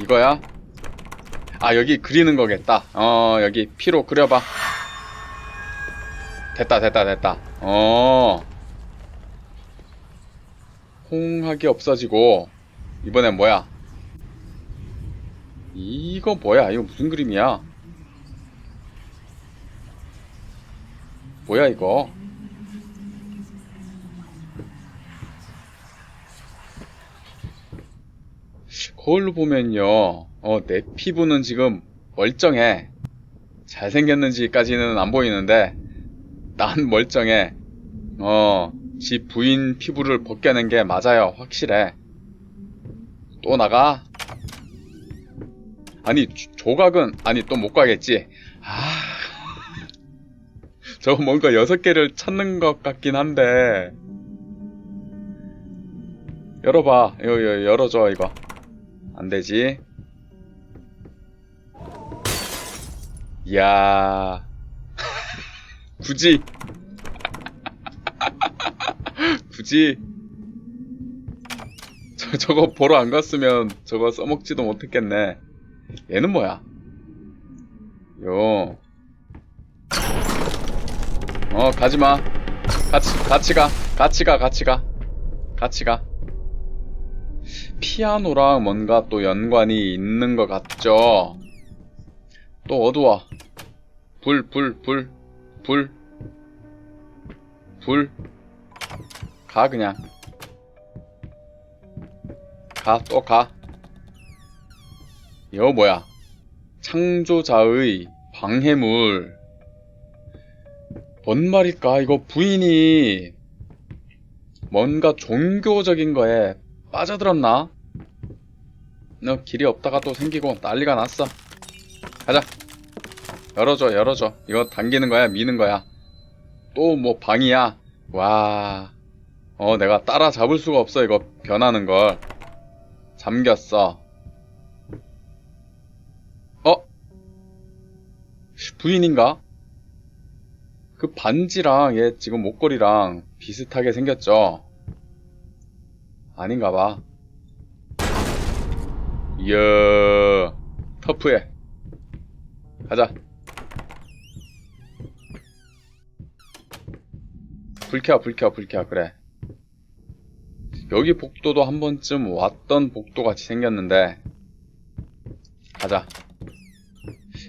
이거야? 아 여기 그리는 거겠다. 어 여기 피로 그려봐. 됐다 됐다 됐다. 어. 홍학이 없어지고 이번엔 뭐야? 이거 뭐야? 이거 무슨 그림이야? 뭐야 이거 거울로 보면요, 어, 내 피부는 지금 멀쩡해. 잘생겼는지까지는 안 보이는데, 난 멀쩡해. 어, 지 부인 피부를 벗겨낸 게 맞아요. 확실해. 또 나가? 아니, 조- 조각은, 아니, 또 못 가겠지. 아. 저거 뭔가 여섯 개를 찾는 것 같긴 한데. 열어봐. 열어줘, 이거. 안 되지. 이야. 굳이. 굳이. 저, 저거 보러 안 갔으면 저거 써먹지도 못했겠네. 얘는 뭐야? 요. 어, 가지마. 같이, 같이 가. 같이 가, 같이 가. 같이 가. 피아노랑 뭔가 또 연관이 있는 것 같죠? 또 어두워. 불, 불, 불, 불. 불. 가, 그냥. 가, 또 가. 이거 뭐야? 창조자의 방해물. 뭔 말일까? 이거 부인이 뭔가 종교적인 거에 빠져들었나? 너 길이 없다가 또 생기고 난리가 났어. 가자. 열어줘, 열어줘. 이거 당기는 거야, 미는 거야. 또 뭐 방이야. 와. 어, 내가 따라잡을 수가 없어, 이거 변하는 걸. 잠겼어. 어? 부인인가? 그 반지랑 얘 지금 목걸이랑 비슷하게 생겼죠? 아닌가 봐. 이야, 터프해. 가자. 불 켜, 불 켜, 불 켜, 그래. 여기 복도도 한 번쯤 왔던 복도 같이 생겼는데. 가자.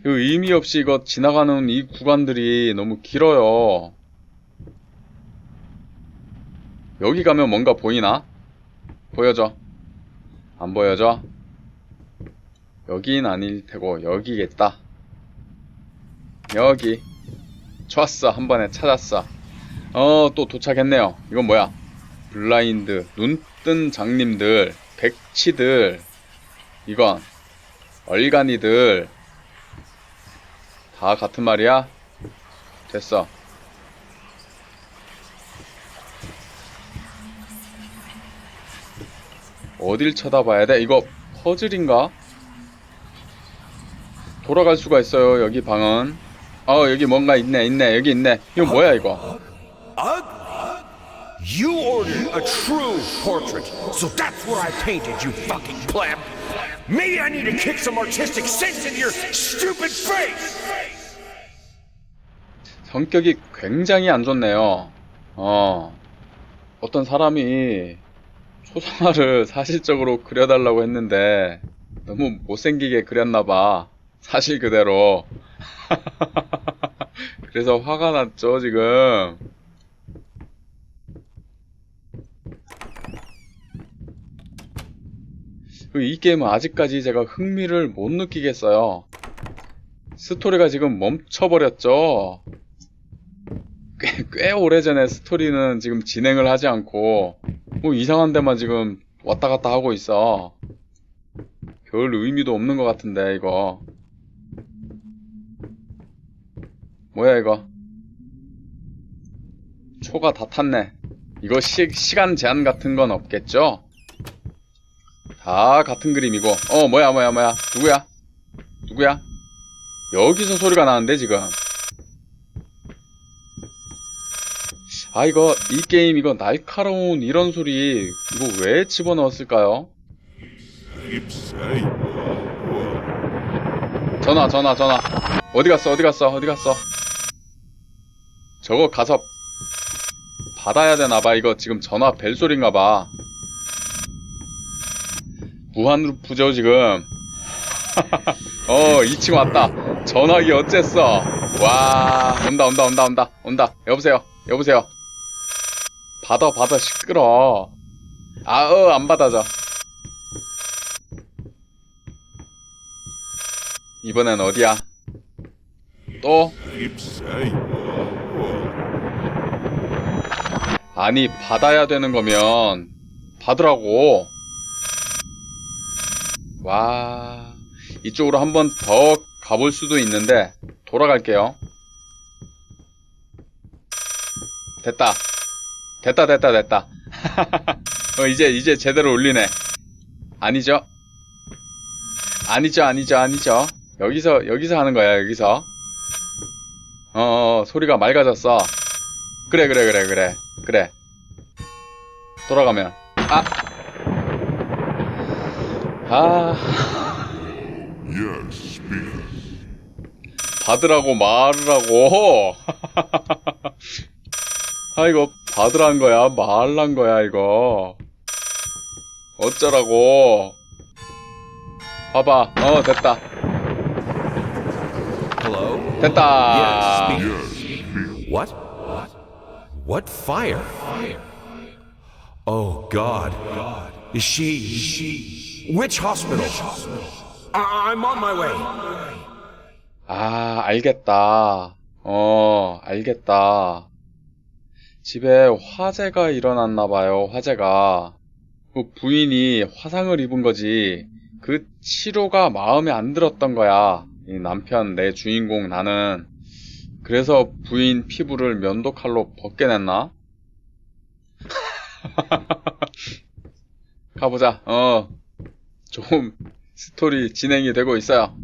이거 의미 없이 이거 지나가는 이 구간들이 너무 길어요. 여기 가면 뭔가 보이나? 보여줘. 안 보여줘? 여긴 아닐 테고 여기겠다. 여기. 좋았어. 한 번에 찾았어. 어, 또 도착했네요. 이건 뭐야? 블라인드, 눈 뜬 장님들, 백치들, 이건 얼간이들 다 같은 말이야? 됐어. 어딜 쳐다봐야 돼? 이거 퍼즐인가? 돌아갈 수가 있어요, 여기 방은. 어, 여기 뭔가 있네, 있네, 여기 있네. 이거 뭐야, 이거? You ordered a true portrait, so that's what I painted, you fucking pleb. Maybe I need to kick some artistic sense into your stupid face! 성격이 굉장히 안 좋네요. 어, 어떤 사람이 초상화를 사실적으로 그려달라고 했는데 너무 못생기게 그렸나봐. 사실 그대로. 그래서 화가 났죠, 지금. 그이 게임은 아직까지 제가 흥미를 못 느끼겠어요. 스토리가 지금 멈춰버렸죠. 꽤, 꽤 오래전에 스토리는 지금 진행을 하지 않고 뭐 이상한 데만 지금 왔다 갔다 하고 있어. 별 의미도 없는 것 같은데 이거. 뭐야 이거. 초가 다 탔네. 이거 시, 시간 제한 같은 건 없겠죠? 다 같은 그림이고. 어 뭐야 뭐야 뭐야. 누구야? 누구야? 여기서 소리가 나는데 지금. 아 이거 이 게임 이거 날카로운 이런 소리 이거 왜 집어넣었을까요? 전화 전화 전화. 어디 갔어 어디 갔어 어디 갔어? 저거 가서 받아야 되나봐. 이거 지금 전화 벨소리인가봐. 무한으로 부죠 지금. 어 2층 왔다. 전화기 어쨌어 와 온다 온다 온다 온다. 온다. 여보세요? 여보세요 받아 받아 시끄러. 아어 안 받아져. 이번엔 어디야? 또. 아니 받아야 되는 거면 받으라고. 와 이쪽으로 한 번 더 가볼 수도 있는데 돌아갈게요. 됐다 됐다 됐다 됐다. 어, 이제 이제 제대로 울리네. 아니죠? 아니죠 아니죠 아니죠. 여기서 여기서 하는 거야 여기서. 어, 어 소리가 맑아졌어. 그래 그래 그래 그래. 그래. 돌아가면. 아! 아. 받으라고 말을 하고. 아, 이거 받으란 거야, 말란 거야, 이거. 어쩌라고. 봐봐, 어, 됐다. Hello? 됐다. What? What fire? Oh God. Is she she which hospital? I- I'm on my way. 아, 알겠다. 어, 알겠다. 집에 화재가 일어났나 봐요, 화재가. 그 부인이 화상을 입은 거지. 그 치료가 마음에 안 들었던 거야. 이 남편, 내 주인공 나는. 그래서 부인 피부를 면도칼로 벗겨냈나? 가보자. 어. 좀 스토리 진행이 되고 있어요.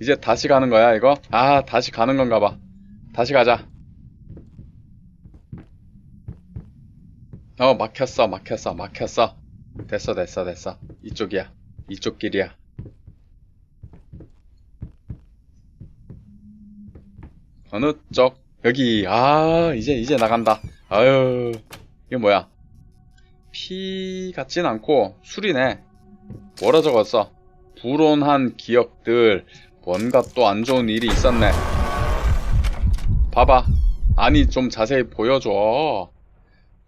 이제 다시 가는 거야, 이거? 아, 다시 가는 건가 봐. 다시 가자. 어, 막혔어, 막혔어, 막혔어. 됐어, 됐어, 됐어. 이쪽이야. 이쪽 길이야. 어느 쪽? 여기. 아, 이제, 이제 나간다. 아유, 이게 뭐야? 피 같진 않고 술이네. 뭐라 적었어? 불온한 기억들, 뭔가 또 안 좋은 일이 있었네. 봐봐. 아니, 좀 자세히 보여줘.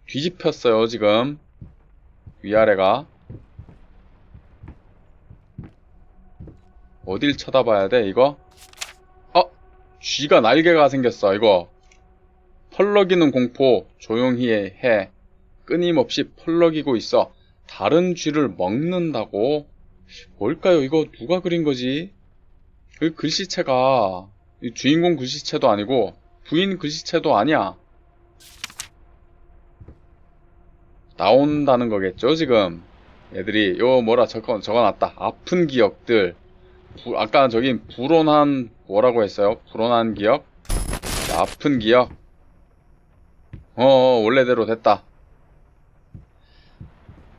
뒤집혔어요, 지금. 위아래가. 어딜 쳐다봐야 돼, 이거? 어? 쥐가 날개가 생겼어, 이거. 펄럭이는 공포, 조용히 해. 끊임없이 펄럭이고 있어. 다른 쥐를 먹는다고? 뭘까요? 이거 누가 그린 거지? 그 글씨체가 이 주인공 글씨체도 아니고 부인 글씨체도 아니야. 나온다는 거겠죠, 지금. 애들이 요 뭐라 적어 적어놨다. 아픈 기억들. 부- 아까 저기 불온한 뭐라고 했어요? 불온한 기억? 아픈 기억. 어, 어 원래대로 됐다.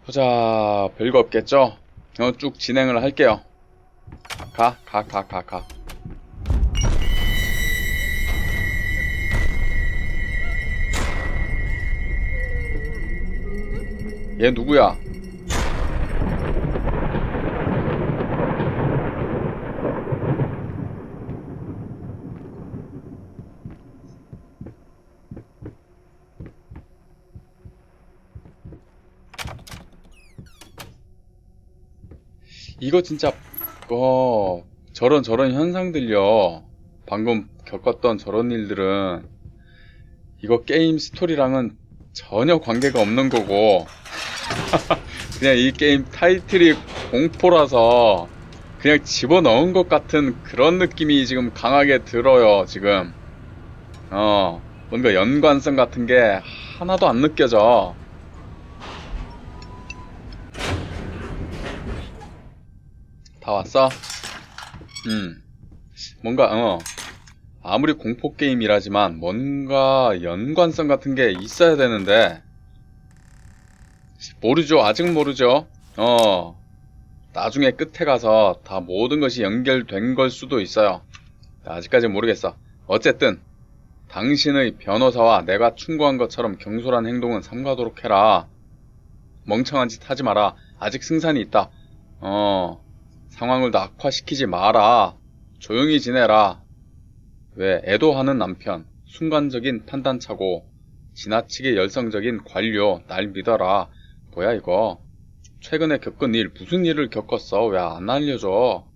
보자, 별거 없겠죠? 어, 쭉 진행을 할게요. 가, 가, 가, 가, 가. 얘 누구야? 이거 진짜 어 저런 저런 현상들요 방금 겪었던 저런 일들은 이거 게임 스토리랑은 전혀 관계가 없는 거고 그냥 이 게임 타이틀이 공포라서 그냥 집어넣은 것 같은 그런 느낌이 지금 강하게 들어요 지금 어 뭔가 연관성 같은 게 하나도 안 느껴져 다 왔어? 음. 뭔가, 어. 아무리 공포 게임이라지만 뭔가 연관성 같은 게 있어야 되는데, 모르죠. 아직 모르죠. 어, 나중에 끝에 가서 다 모든 것이 연결된 걸 수도 있어요. 아직까지 모르겠어. 어쨌든, 당신의 변호사와 내가 충고한 것처럼 경솔한 행동은 삼가도록 해라. 멍청한 짓 하지 마라. 아직 승산이 있다. 어, 상황을 더 악화시키지 마라. 조용히 지내라. 왜 애도하는 남편, 순간적인 판단차고, 지나치게 열성적인 관료, 날 믿어라. 뭐야 이거? 최근에 겪은 일, 무슨 일을 겪었어? 왜 안 알려줘?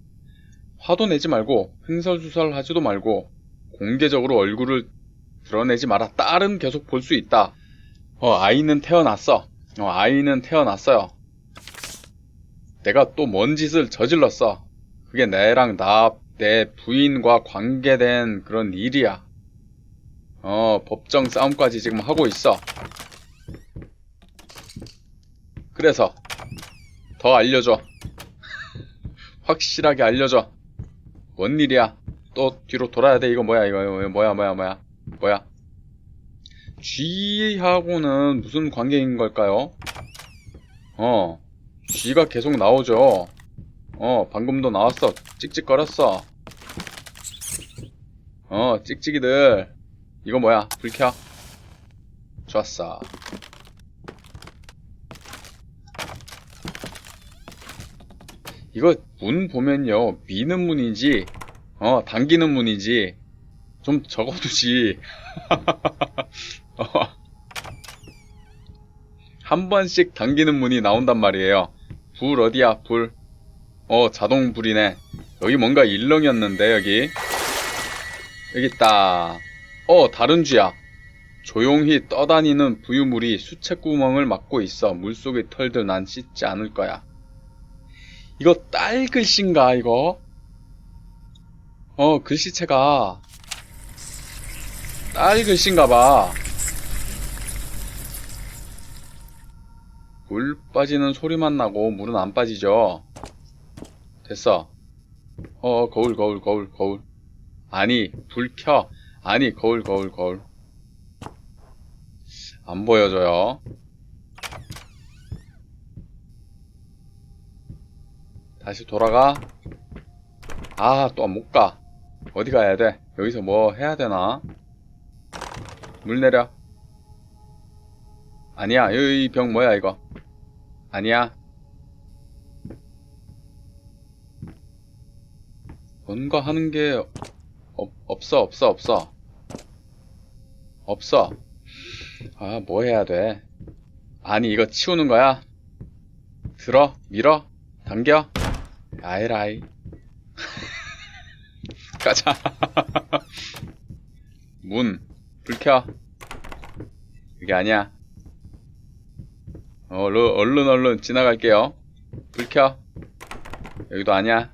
화도 내지 말고, 횡설수설 하지도 말고, 공개적으로 얼굴을 드러내지 마라. 딸은 계속 볼 수 있다. 어, 아이는 태어났어. 어, 아이는 태어났어요. 내가 또 뭔 짓을 저질렀어. 그게 내랑 나, 내 부인과 관계된 그런 일이야. 어, 법정 싸움까지 지금 하고 있어. 그래서, 더 알려줘. 확실하게 알려줘. 뭔 일이야? 또 뒤로 돌아야 돼. 이거 뭐야, 이거, 뭐야, 뭐야, 뭐야. 뭐야? G하고는 무슨 관계인 걸까요? 어, G가 계속 나오죠. 어, 방금도 나왔어. 찍찍거렸어. 어, 찍찍이들. 이거 뭐야? 불 켜. 좋았어. 이거 문 보면요. 미는 문이지, 어, 당기는 문이지. 좀 적어두지. 어. 한 번씩 당기는 문이 나온단 말이에요. 불 어디야, 불. 어, 자동 불이네. 여기 뭔가 일렁이었는데, 여기. 여기 있다. 어, 다른 쥐야. 조용히 떠다니는 부유물이 수채구멍을 막고 있어. 물속의 털들 난 씻지 않을 거야. 이거 딸 글씨인가, 이거? 어, 글씨체가 딸 글씨인가 봐. 물 빠지는 소리만 나고 물은 안 빠지죠. 됐어. 어, 거울, 거울, 거울, 거울. 아니, 불 켜. 아니, 거울, 거울, 거울. 안 보여줘요. 다시 돌아가. 아, 또 못 가. 어디 가야 돼? 여기서 뭐 해야 되나? 물 내려. 아니야, 여기 병 뭐야, 이거? 아니야. 뭔가 하는 게, 없, 없어, 없어, 없어. 없어. 아, 뭐 해야 돼? 아니, 이거 치우는 거야? 들어? 밀어? 당겨? 아이라이. 가자. 문. 불 켜. 그게 아니야. 어, 얼른, 얼른, 얼른 지나갈게요. 불 켜. 여기도 아니야.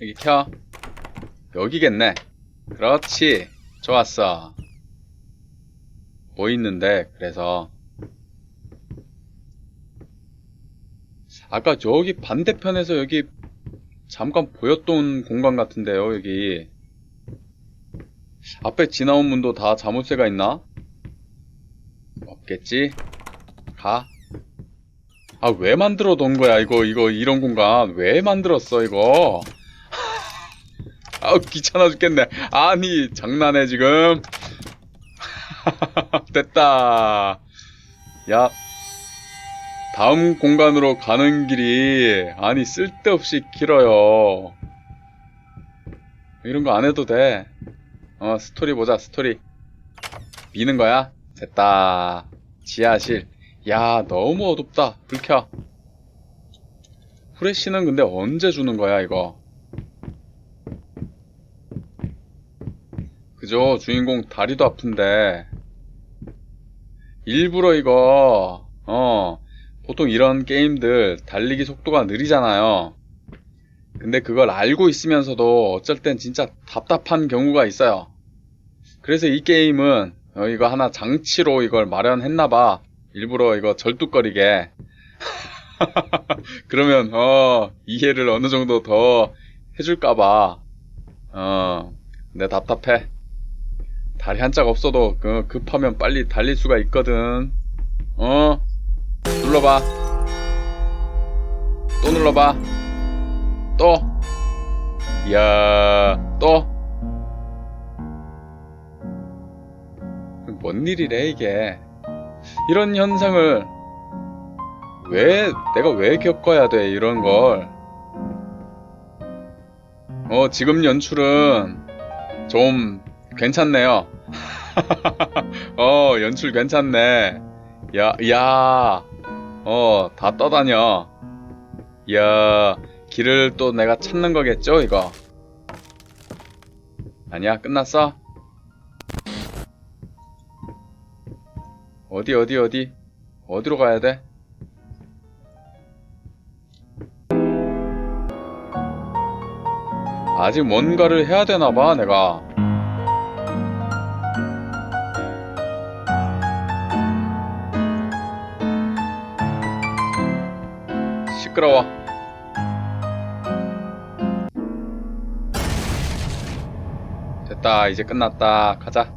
여기 켜. 여기겠네. 그렇지. 좋았어. 뭐 있는데, 그래서. 아까 저기 반대편에서 여기 잠깐 보였던 공간 같은데요, 여기. 앞에 지나온 문도 다 자물쇠가 있나? 없겠지? 가. 아, 왜 만들어 둔 거야, 이거, 이거, 이런 공간. 왜 만들었어, 이거? 아우, 귀찮아 죽겠네. 아니, 장난해, 지금. 됐다. 야. 다음 공간으로 가는 길이, 아니, 쓸데없이 길어요. 이런 거 안 해도 돼. 어, 스토리 보자, 스토리. 미는 거야? 됐다. 지하실. 야, 너무 어둡다. 불 켜. 후레쉬는 근데 언제 주는 거야, 이거? 그죠? 주인공 다리도 아픈데. 일부러 이거, 어, 보통 이런 게임들 달리기 속도가 느리잖아요. 근데 그걸 알고 있으면서도 어쩔 땐 진짜 답답한 경우가 있어요. 그래서 이 게임은 어, 이거 하나 장치로 이걸 마련했나봐. 일부러 이거 절뚝거리게. 그러면 어 이해를 어느 정도 더 해줄까봐. 어, 내 답답해. 다리 한 짝 없어도 그 급하면 빨리 달릴 수가 있거든. 어, 눌러봐. 또 눌러봐. 또. 이야, 또. 뭔 일이래, 이게. 이런 현상을 왜, 내가 왜 겪어야 돼, 이런 걸. 어, 지금 연출은 좀 괜찮네요. 어, 연출 괜찮네. 야, 야, 어, 다 떠다녀. 야, 길을 또 내가 찾는 거겠죠, 이거? 아니야, 끝났어? 어디, 어디, 어디? 어디로 가야 돼? 아직 뭔가를 해야 되나 봐, 내가. 시끄러워. 됐다, 이제 끝났다. 가자.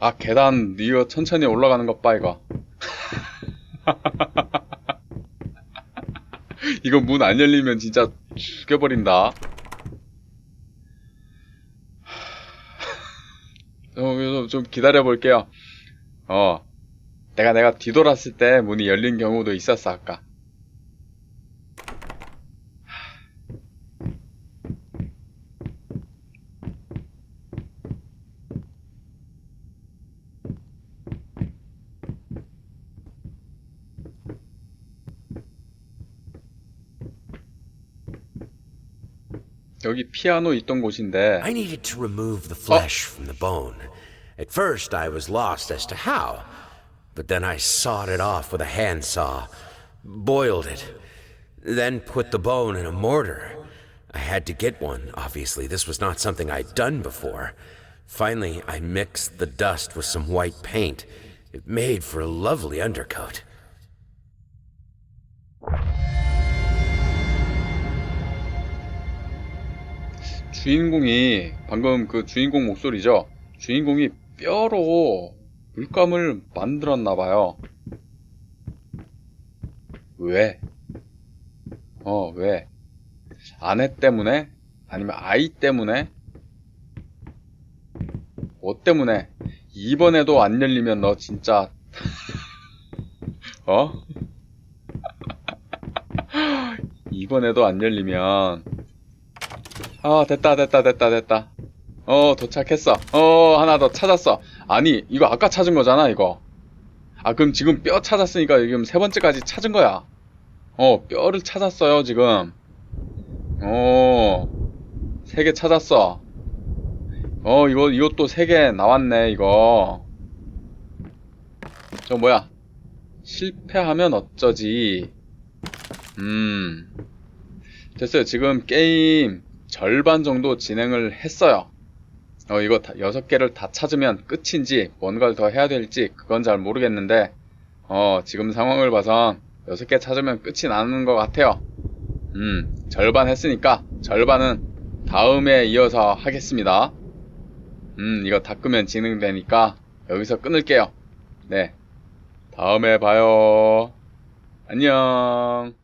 아, 계단 니어 천천히 올라가는 것 봐, 이거. 이거 문 안 열리면 진짜 죽여버린다. 어, 그래서 좀 기다려 볼게요. 어. 내가 내가 뒤돌았을 때 문이 열린 경우도 있었어, 아까. 여기 피아노 있던 곳인데 I needed to remove the flesh from the bone. At first, I was lost as to how, but then I sawed it off with a handsaw, boiled it, then put the bone in a mortar. I had to get one, obviously. This was not something I'd done before. Finally, I mixed the dust with some white paint. It made for a lovely undercoat. 주인공이 방금 그 주인공 목소리죠. 주인공이 뼈로 물감을 만들었나 봐요. 왜? 어, 왜? 아내 때문에? 아니면 아이 때문에? 뭐 때문에? 이번에도 안 열리면 너 진짜 어? 이번에도 안 열리면 아, 됐다, 됐다, 됐다, 됐다. 어, 도착했어. 어, 하나 더 찾았어. 아니, 이거 아까 찾은 거잖아, 이거. 아, 그럼 지금 뼈 찾았으니까 지금 세 번째까지 찾은 거야. 어, 뼈를 찾았어요, 지금. 어, 세 개 찾았어. 어, 이거, 이것도 세 개 나왔네, 이거. 저 뭐야. 실패하면 어쩌지. 음. 됐어요. 지금 게임 절반 정도 진행을 했어요. 어, 이거 다, 6개를 다 찾으면 끝인지 뭔가를 더 해야 될지 그건 잘 모르겠는데 어, 지금 상황을 봐선 6개 찾으면 끝이 나는 것 같아요. 음, 절반 했으니까 절반은 다음에 이어서 하겠습니다. 음, 이거 다 끄면 진행되니까 여기서 끊을게요. 네. 다음에 봐요. 안녕.